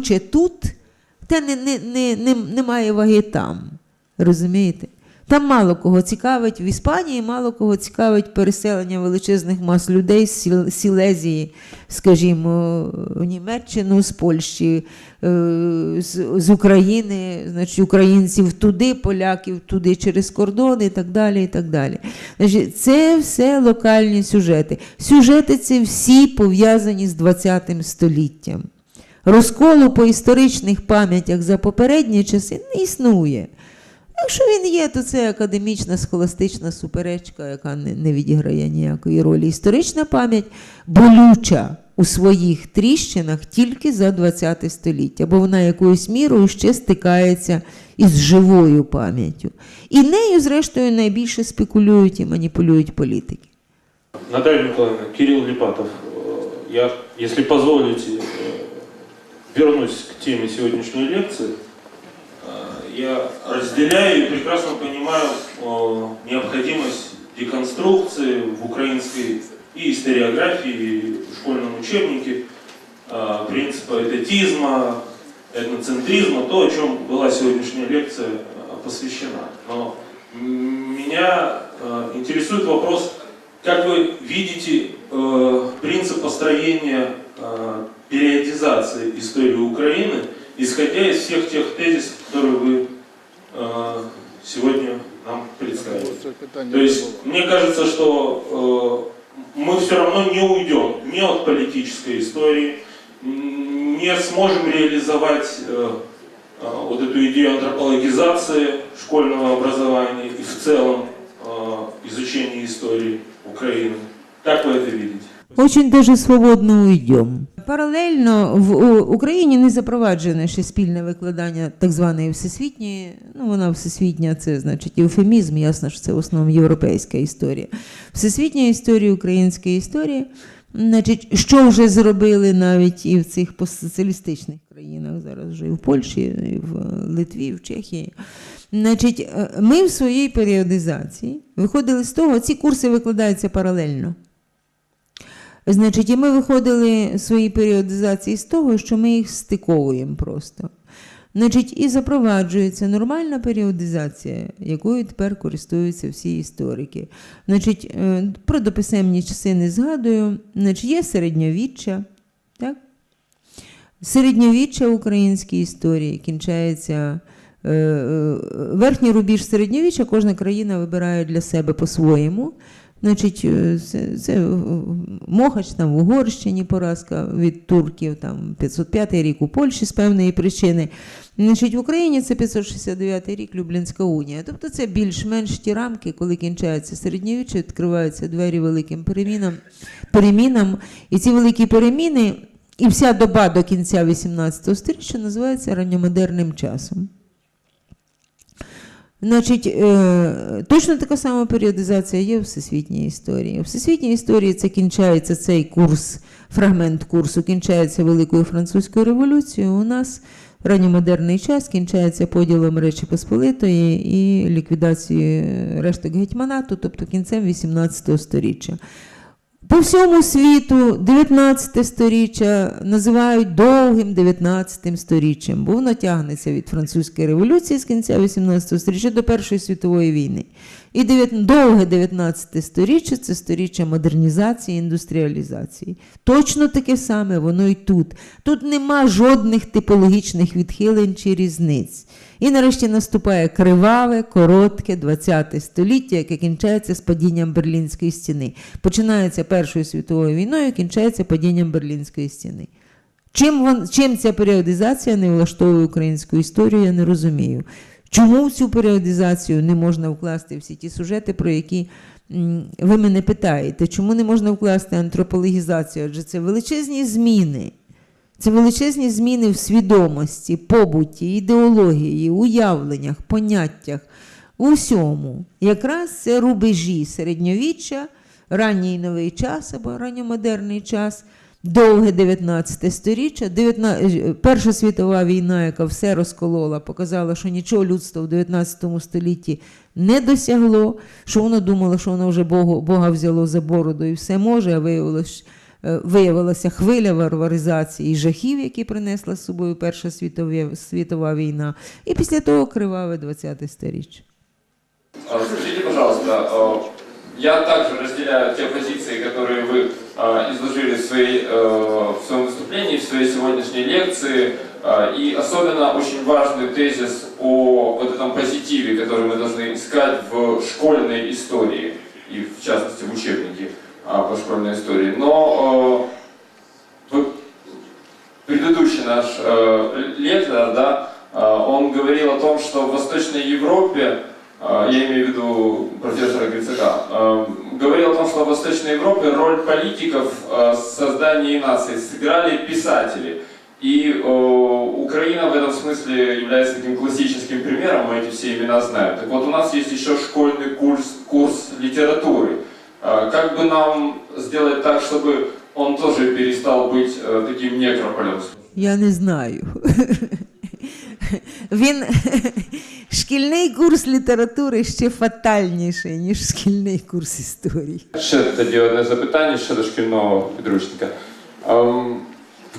болюче тут, те не, не, не, не, немає ваги там. Розумієте? Там мало кого цікавить, в Іспанії мало кого цікавить переселення величезних мас людей з Сілезії, скажімо, в Німеччину, з Польщі, е, з, України, значить, українців туди, поляків туди через кордон і так далі. і так далі. Значить, це все локальні сюжети. Сюжети ці всі пов'язані з ХХ століттям. Розколу по історичних пам'ятях за попередні часи не існує. Якщо він є, то це академічна схоластична суперечка, яка не, відіграє ніякої ролі. Історична пам'ять болюча у своїх тріщинах тільки за ХХ століття, бо вона якоюсь мірою ще стикається із живою пам'яттю. І нею, зрештою, найбільше спекулюють і маніпулюють політики. Наталья Николаевна, Кирилл Липатов, э, я, если позволите, э, вернусь к теме сегодняшней лекции. Я разделяю и прекрасно понимаю э, необходимость деконструкции в украинской и историографии, и в школьном учебнике э, принципа этатизма, этноцентризма, то, о чем была сегодняшняя лекция э, посвящена. Но меня интересует вопрос, как вы видите принцип построения периодизации истории Украины, исходя из всех тех тезисов, которые вы э, сегодня нам представили? То есть мне кажется, что э, мы все равно не уйдем ни от политической истории, не сможем реализовать э, э, вот эту идею антропологизации школьного образования и в целом э, изучения истории Украины. Как вы это видите? Очень даже свободно уйдем. Паралельно в Україні не запроваджене ще спільне викладання так званої всесвітньої. Ну, вона всесвітня, це значить еуфемізм, ясно, що це в основному європейська історія. Всесвітня історія, українська історія. Значить, що вже зробили навіть і в цих постсоціалістичних країнах, зараз вже і в Польщі, і в Литві, і в Чехії. Значить, е, ми в своїй періодизації виходили з того, ці курси викладаються паралельно. Значить, і ми виходили з своїй періодизації з того, що ми їх стиковуємо просто. Значить, і запроваджується нормальна періодизація, якою тепер користуються всі історики. Значить, е, про дописемні часи не згадую. Значить, є середньовіччя, так? Середньовіччя українській історії кінчається. е, е, Верхній рубіж середньовіччя кожна країна вибирає для себе по-своєму. Значить, е, це, це Мохач там в Угорщині поразка від турків, там 505 рік у Польщі з певної причини. Значить, в Україні це 569 рік Люблінська унія. Тобто це більш-менш ті рамки, коли кінчається середньовіччя, відкриваються двері великим перемінам, перемінам. І ці великі переміни, і вся доба до кінця 18 століття називається ранньомодерним часом. Значить, е, точно така сама періодизація є у всесвітній історії. У всесвітній історії це кінчається цей курс, фрагмент курсу кінчається Великою Французькою революцією. У нас ранньомодерний час кінчається поділом Речі Посполитої і ліквідацією решток гетьманату, тобто кінцем 18 століття. По всьому світу 19 сторіччя називають довгим 19 сторіччям, бо воно тягнеться від французької революції з кінця 18 століття до Першої світової війни. І довге 19 сторіччя це сторіччя модернізації, індустріалізації. Точно таке саме воно і тут. Тут нема жодних типологічних відхилень чи різниць. І нарешті наступає криваве, коротке 20 століття, яке кінчається з падінням Берлінської стіни. Починається Першою світовою війною, кінчається падінням Берлінської стіни. Чим, вон, чим ця періодизація не влаштовує українську історію, я не розумію. Чому в цю періодизацію не можна вкласти всі ті сюжети, про які ви мене питаєте? Чому не можна вкласти антропологізацію? Адже це величезні зміни. Це величезні зміни в свідомості, побуті, ідеології, уявленнях, поняттях, у всьому. Якраз це рубежі середньовіччя, ранній новий час або ранньомодерний час, довге 19 сторіччя, 19, е, Перша світова війна, яка все розколола, показала, що нічого людство в 19 столітті не досягло, що воно думало, що воно вже Богу, Бога взяло за бороду і все може, а виявилось, е, виявилася хвиля варваризації і жахів, які принесла з собою Перша світова, світова війна, і після того криваве 20-те сторіччя. А, Скажите, пожалуйста, а, я также разделяю те позиции, которые вы а, изложили в, своей, э, в своем выступлении, в своей сегодняшней лекции. А, И особенно очень важный тезис о вот этом позитиве, который мы должны искать в школьной истории, и в частности в учебнике а, по школьной истории. Но э, предыдущий наш э, лектор, да, э, он говорил о том, что в Восточной Европе я имею в виду профессора Грицака, а, говорил о том, что в Восточной Европе роль политиков а, в создании нации сыграли писатели. И о, Украина в этом смысле является таким классическим примером, мы эти все имена знаем. Так вот, у нас есть еще школьный курс, курс литературы. А, Как бы нам сделать так, чтобы он тоже перестал быть э, таким некрополем? Я не знаю. Він шкільний курс літератури ще фатальніший, ніж шкільний курс історії. Ще тоді одне запитання щодо шкільного підручника. Ем,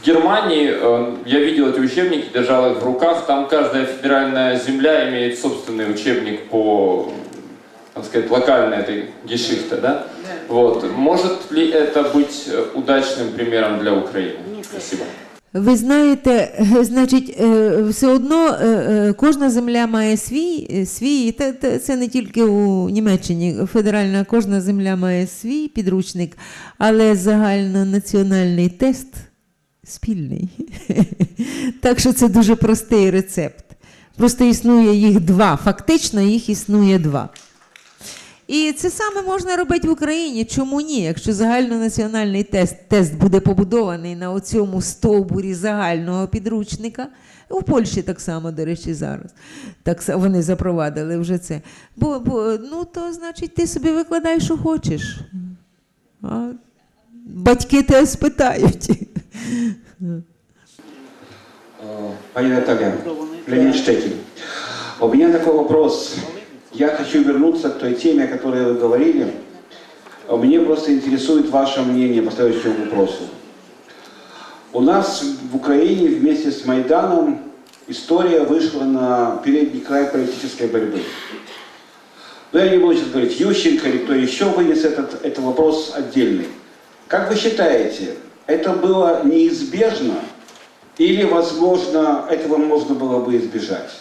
В Германии э, я видел эти учебники, держал их в руках. Там каждая федеральная земля имеет собственный учебник по, так сказать, локальной этой гешихте, да? Вот. Может ли это быть э, удачным примером для Украины? Спасибо. Ви знаєте, е, значить, е, все одно е, кожна земля має свій, свій це не тільки у Німеччині, федеральна кожна земля має свій підручник, але загальнонаціональний тест спільний. Так що це дуже простий рецепт. Просто існує їх два. Фактично їх існує два. І це саме можна робити в Україні. Чому ні? Якщо загальнонаціональний тест, тест буде побудований на оцьому стовбурі загального підручника, у Польщі так само, до речі, зараз. Так вони запровадили вже це. Бо, бо ну то значить ти собі викладай, що хочеш. А батьки тебе спитають. Э, Пани Наталья, Леонид У меня такой вопрос. Я хочу вернуться к той теме, о которой вы говорили. Мне просто интересует ваше мнение по следующему вопросу. У нас в Украине вместе с Майданом история вышла на передний край политической борьбы. Но я не буду сейчас говорить Ющенко или кто еще вынес этот, это вопрос отдельный. Как вы считаете, это было неизбежно или, возможно, этого можно было бы избежать?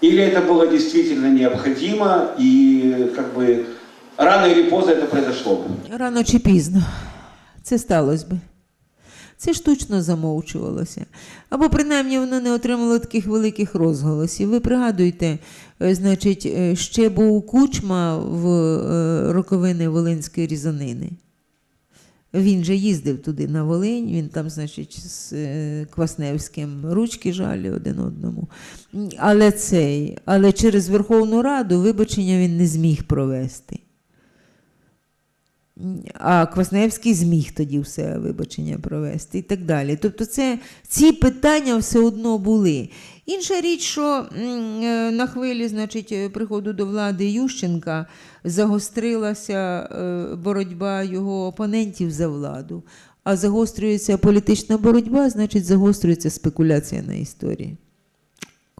Или это было действительно необходимо и как бы рано или поздно это произошло бы? Рано чи пізно це сталося би. Це штучно замовчувалося. Або принаймні воно не отримало таких великих розголосів. Ви пригадуєте, е, значить, е, ще був кучма в е, роковини Волинської різанини. Він же їздив туди на Волинь, він там, значить, з е, Квасневським ручки жалі один одному. Але цей, але через Верховну Раду вибачення він не зміг провести. А Квасневський зміг тоді все вибачення провести і так далі. Тобто, це, ці питання все одно були. Інша річ, що е, на хвилі значить, приходу до влади Ющенка загострилася е, боротьба його опонентів за владу. А загострюється політична боротьба, значить загострюється спекуляція на історії.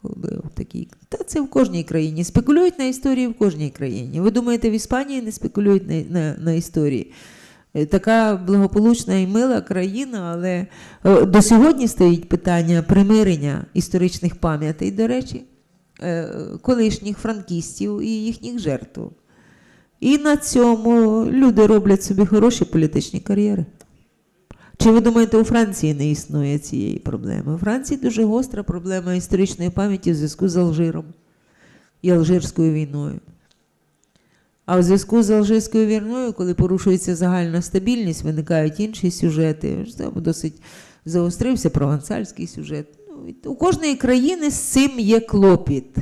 Коли такі. Та це в кожній країні. Спекулюють на історії в кожній країні. Ви думаєте, в Іспанії не спекулюють на, на, на історії? Е, Така благополучна і мила країна, але е, до сьогодні стоїть питання примирення історичних пам'ятей, до речі, е, колишніх франкістів і їхніх жертв. І на цьому люди роблять собі хороші політичні кар'єри. Чи ви думаєте, у Франції не існує цієї проблеми? У Франції дуже гостра проблема історичної пам'яті в зв'язку з Алжиром і Алжирською війною. А в зв'язку з Алжирською війною, коли порушується загальна стабільність, виникають інші сюжети. Досить загострився провансальський сюжет. Ну, у кожної країни з цим є клопіт.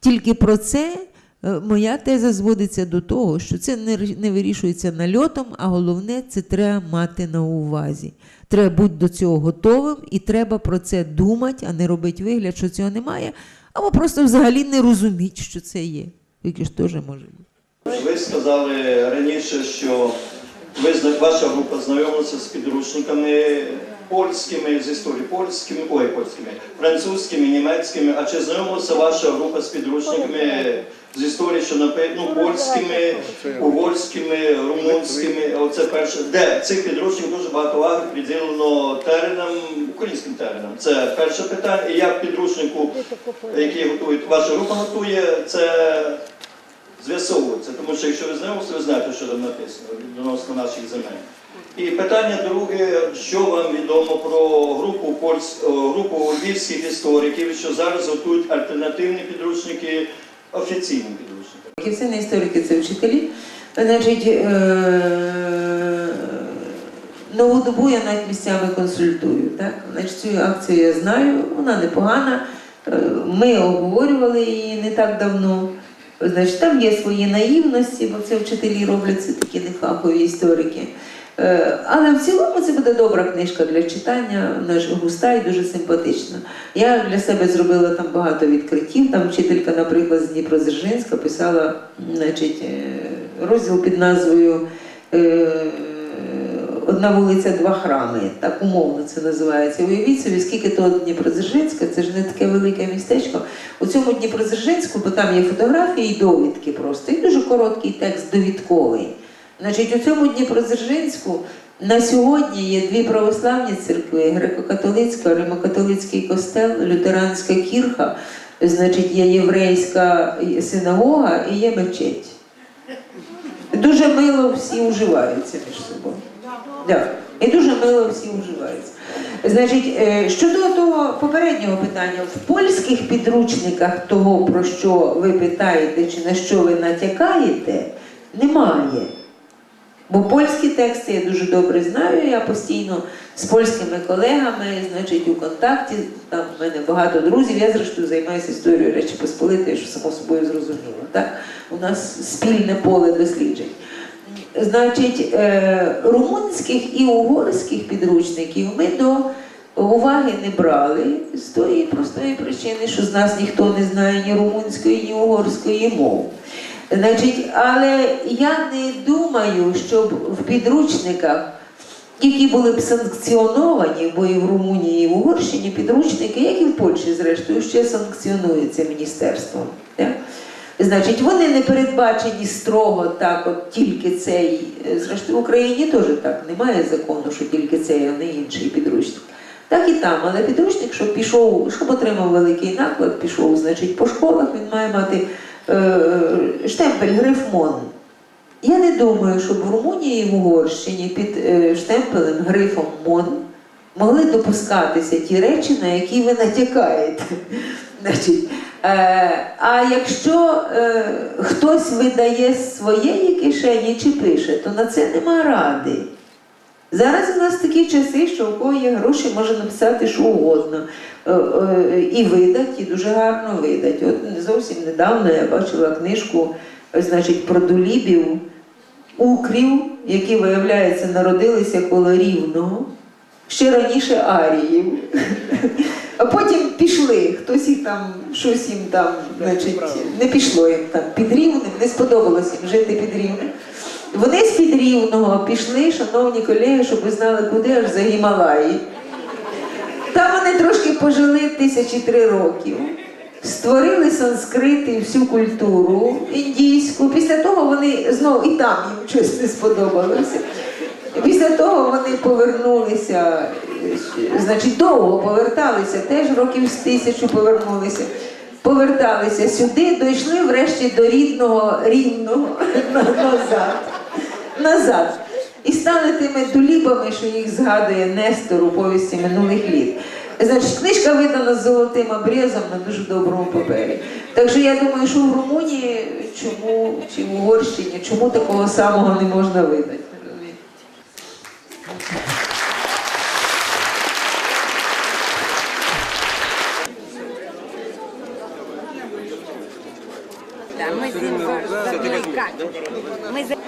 Тільки про це моя теза зводиться до того, що це не, вирішується нальотом, а головне це треба мати на увазі. Треба бути до цього готовим і треба про це думати, а не робити вигляд, що цього немає, або просто взагалі не розуміти, що це є. Яке ж теж може бути. Ви сказали раніше, що ви ваша група знайомилася з підручниками польськими, з історії польськими, ой, польськими, французькими, німецькими. А чи знайомилася ваша група з підручниками з історії, що напи- ну, польськими, угорськими, румунськими? Оце перше. Де цих підручників дуже багато уваги приділено теренам, українським теренам. Це перше питання. І я в підручнику, який готують, ваша група готує, це з'ясовується. Тому що якщо ви знайомилися, ви знаєте, що там написано відносно наших земель. І питання друге, що вам відомо про групу польсь, групу львівських істориків, що зараз готують альтернативні підручники офіційним підручникам. Не історики, це вчителі. Значить, е, нову добу я навіть місцями консультую. Так? Значить, цю акцію я знаю, вона непогана. Е, Ми обговорювали її не так давно. Значить, там є свої наївності, бо це вчителі роблять це такі нехапові історики. Е, Але в цілому це буде добра книжка для читання, вона ж густа і дуже симпатична. Я для себе зробила там багато відкриттів. Там вчителька, наприклад, з Дніпродзержинська писала значить, е, розділ під назвою е, Одна вулиця, два храми. Так умовно це називається. Уявіть собі, скільки то Дніпродзержинська, це ж не таке велике містечко. У цьому Дніпродзержинську, бо там є фотографії і довідки просто, і дуже короткий текст довідковий. Значить, у цьому Дніпродзержинську на сьогодні є дві православні церкви: греко-католицька, римокатолицький костел, лютеранська кірха, значить, є єврейська синагога і є мечеть. Дуже мило всі уживаються між собою. Да. І дуже мило всі уживаються. Значить, е, щодо того попереднього питання, в польських підручниках того, про що ви питаєте, чи на що ви натякаєте, немає. Бо польські тексти я дуже добре знаю, я постійно з польськими колегами, значить, у контакті, там в мене багато друзів, я зрештою займаюся історією Речі Посполитої, що само собою зрозуміло. Так? У нас спільне поле досліджень. Значить, е, румунських і угорських підручників ми до уваги не брали з тої простої причини, що з нас ніхто не знає ні румунської, ні угорської мов. Значить, але я не думаю, щоб в підручниках, які були б санкціоновані, бо і в Румунії, і в Угорщині підручники, як і в Польщі, зрештою, ще санкціонуються міністерством. Так? Значить, вони не передбачені строго так, от тільки цей. Зрештою, в Україні теж так немає закону, що тільки цей, а не інший підручник. Так і там, але підручник, щоб пішов, щоб отримав великий наклад, пішов, значить, по школах, він має мати е, штемпель грифмон. Я не думаю, щоб в Румунії і в Угорщині під е, штемпелем грифом МОН могли допускатися ті речі, на які ви натякаєте. Значить, е, а якщо е, хтось видає з своєї кишені чи пише, то на це нема ради. Зараз у нас такі часи, що у кого є гроші, може написати що угодно. Е, е, І видать, і дуже гарно видать. От зовсім недавно я бачила книжку е, значить, про дулібів, укрів, які, виявляється, народилися коло рівного, ще раніше аріїв. А потім пішли, хтось їх там, щось їм там, значить, не пішло їм там під рівнем, не сподобалось їм жити під рівнем. Вони з під рівного пішли, шановні колеги, щоб ви знали, куди аж за Гімалаї. Там вони трошки пожили тисячі три років, створили санскрит і всю культуру індійську. Після того вони знову і там їм щось не сподобалося. Після того вони повернулися, значить, довго поверталися, теж років з тисячу повернулися. Поверталися сюди, дійшли врешті до рідного рівного назад. Назад. І стали тими туліпами, що їх згадує Нестор у повісті минулих літ. Значить, книжка видана з золотим обрізом на дуже доброму папері. Так що я думаю, що в Румунії чому чи в Угорщині, чому такого самого не можна видати. Mas é...